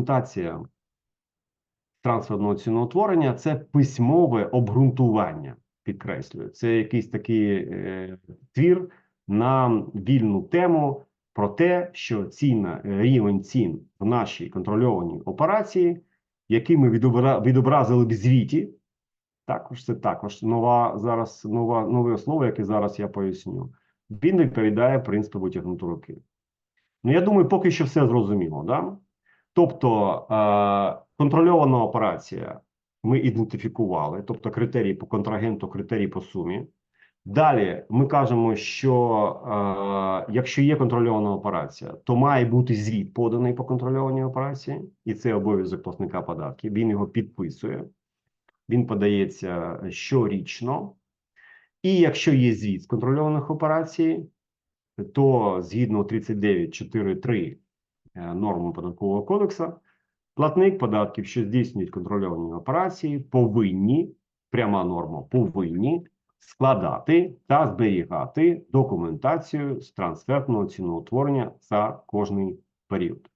документація трансферного ціноутворення це письмове обґрунтування. Підкреслюю, це якийсь такий е, твір на вільну тему про те, що ціна, е, рівень цін в нашій контрольованій операції, який ми відобра- відобразили в звіті, також це також нова зараз нова нове слово, яке зараз я поясню. Він відповідає принципу витягнути руки. Ну, я думаю, поки що все зрозуміло, да? Тобто е, контрольована операція ми ідентифікували, тобто критерії по контрагенту, критерії по сумі. Далі ми кажемо, що е, якщо є контрольована операція, то має бути звіт поданий по контрольованій операції, і це обов'язок платника податків. Він його підписує, він подається щорічно. І якщо є звіт з контрольованих операцій, то згідно 39.4.3 е, норми податкового кодексу, платник податків, що здійснюють контрольовані операції, повинні, пряма норма, повинні складати та зберігати документацію з трансфертного ціноутворення за кожний період.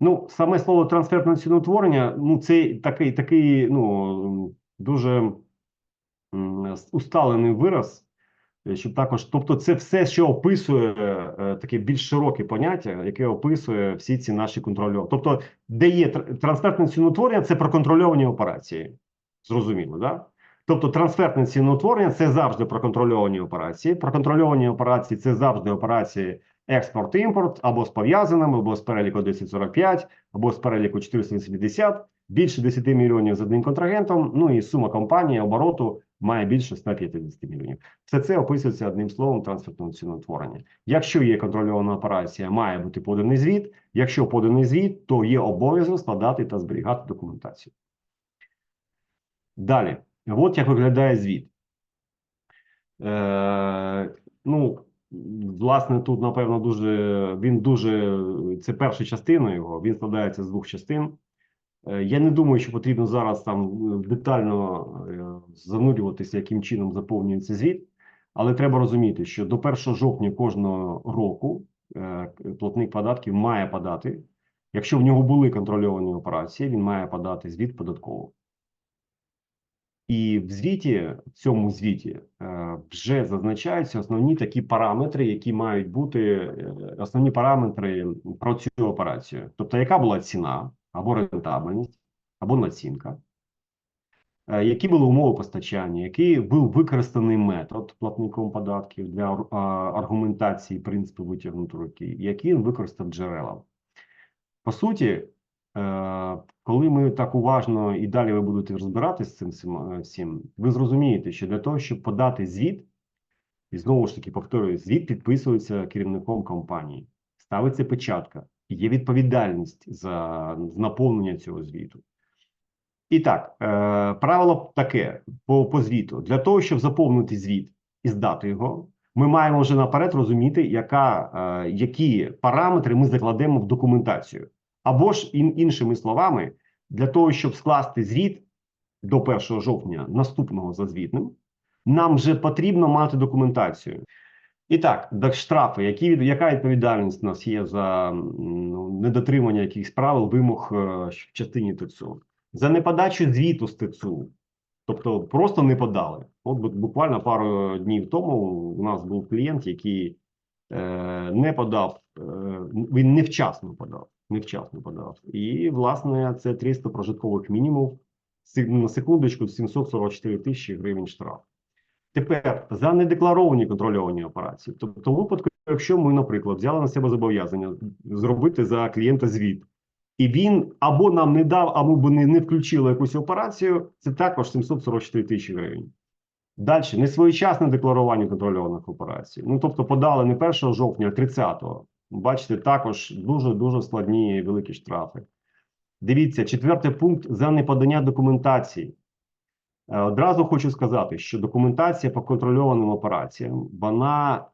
Ну, саме слово трансфертне ціноутворення, ну, це такий, такий ну, дуже усталений вираз, е, щоб також, тобто, це все, що описує е, таке більш широке поняття, яке описує всі ці наші контрольовані. Тобто, де є тр- трансфертне ціноутворення, це про контрольовані операції. Зрозуміло, да? Тобто трансфертне ціноутворення це завжди про контрольовані операції. Про контрольовані операції це завжди операції експорт-імпорт або з пов'язаними, або з переліку 1045, або з переліку 480, більше 10 мільйонів з одним контрагентом. Ну і сума компанії обороту має більше 150 мільйонів. Все це описується одним словом трансфертного ціноутворення. Якщо є контрольована операція, має бути поданий звіт. Якщо поданий звіт, то є обов'язок складати та зберігати документацію. Далі, от як виглядає звіт. Е, ну, власне, тут, напевно, дуже він дуже це перша частина його. Він складається з двох частин. Е, Я не думаю, що потрібно зараз там е, детально е, занурюватися, яким чином заповнюється звіт. Але треба розуміти, що до 1 жовтня кожного року платник податків має подати. Якщо в нього були контрольовані операції, він має подати звіт податково. І в звіті, в цьому звіті, вже зазначаються основні такі параметри, які мають бути е, основні параметри про цю операцію. Тобто, яка була ціна або рентабельність, або націнка, е, які були умови постачання, який був використаний метод платником податків для аргументації принципу витягнути руки, які він використав джерела. По суті, коли ми так уважно і далі ви будете розбиратися з цим е, всім, ви зрозумієте, що для того, щоб подати звіт, і знову ж таки повторюю, звіт підписується керівником компанії, ставиться печатка, є відповідальність за наповнення цього звіту. І так, е, правило таке по, по звіту: для того, щоб заповнити звіт і здати його, ми маємо вже наперед розуміти, яка, е, які параметри ми закладемо в документацію. Або ж ін, іншими словами, для того, щоб скласти звіт до 1 жовтня наступного за звітним, нам вже потрібно мати документацію. І так, штрафи, які яка відповідальність у нас є за ну, недотримання якихось правил, вимог е, в частині ТЦУ? За неподачу звіту з ТЦУ. Тобто просто не подали. От буквально пару днів тому у нас був клієнт, який е, не подав, е, він невчасно подав. Невчасно подав. І, власне, це 300 прожиткових мінімумів. На секундочку, 744 тисячі гривень штраф. Тепер за недекларовані контрольовані операції. Тобто, в випадку, якщо ми, наприклад, взяли на себе зобов'язання зробити за клієнта звіт, і він або нам не дав, або не, не включили якусь операцію, це також 744 тисячі гривень. Далі несвоєчасне декларування контрольованих операцій. Ну тобто, подали не 1 жовтня, а 30-го. Бачите, також дуже дуже складні і великі штрафи. Дивіться, четвертий пункт за неподання документації. Е, Одразу хочу сказати, що документація по контрольованим операціям вона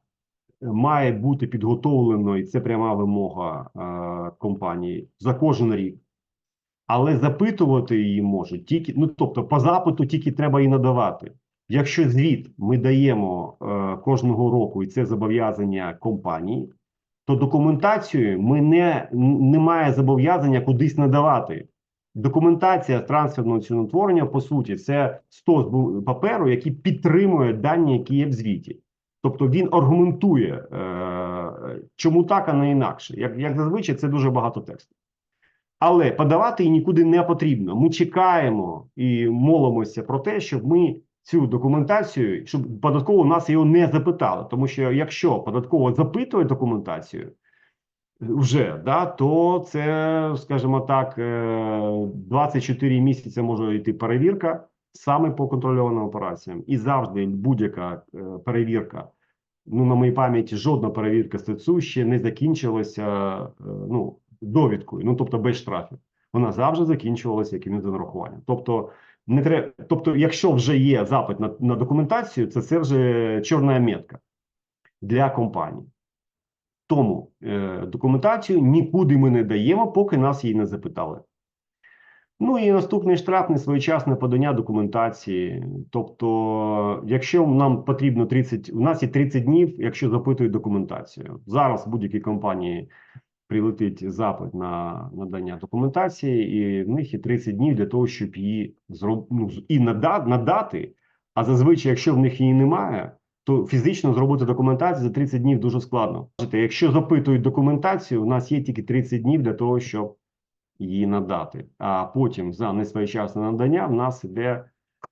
має бути підготовленою, і це пряма вимога е, компанії за кожен рік. Але запитувати її можуть тільки, ну тобто, по запиту тільки треба і надавати. Якщо звіт ми даємо е, кожного року, і це зобов'язання компанії, то документацію ми не немає зобов'язання кудись надавати. Документація трансферного ціноутворення, по суті, це стос паперу, який підтримує дані, які є в звіті. Тобто він аргументує, е, чому так, а не інакше. Як, як зазвичай, це дуже багато тексту. Але подавати її нікуди не потрібно. Ми чекаємо і молимося про те, щоб ми цю документацію, щоб податково нас його не запитали. Тому що якщо податково запитує документацію, вже да, то це, скажімо так, е, 24 місяці може йти перевірка саме по контрольованим операціям. І завжди будь-яка е, перевірка. Ну, на моїй пам'яті жодна перевірка СТЦУ ще не закінчилася е, ну, довідкою, ну тобто без штрафів. Вона завжди закінчувалася якимось нарахуванням. Тобто, не треба, тобто, якщо вже є запит на, на документацію, це, це вже чорна метка для компанії. Тому е, документацію нікуди ми не даємо, поки нас її не запитали. Ну і наступний штраф несвоєчасне подання документації. Тобто, якщо нам потрібно 30, у нас є 30 днів, якщо запитують документацію. Зараз будь-якій компанії прилетить запит на надання документації, і в них є 30 днів для того, щоб її зроб... ну, і надати. А зазвичай, якщо в них її немає, то фізично зробити документацію за 30 днів дуже складно. Якщо запитують документацію, у нас є тільки 30 днів для того, щоб її надати. А потім за несвоєчасне надання в нас іде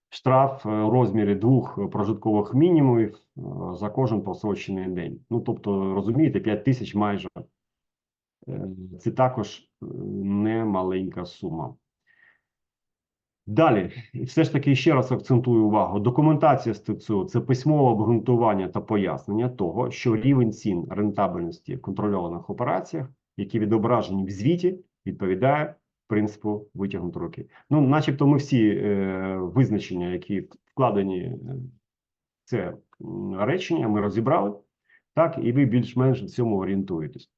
штраф е, в розмірі двох прожиткових мінімумів е, за кожен просрочений день. Ну тобто, розумієте, 5 тисяч майже. Е, Це також е, не маленька сума. Далі, все ж таки ще раз акцентую увагу: документація з ТЦУ – це письмове обґрунтування та пояснення того, що рівень цін рентабельності в контрольованих операціях, які відображені в звіті, відповідає принципу витягнути руки. Ну, начебто, ми всі е, визначення, які вкладені е, в це речення, ми розібрали, так, і ви більш-менш в цьому орієнтуєтесь.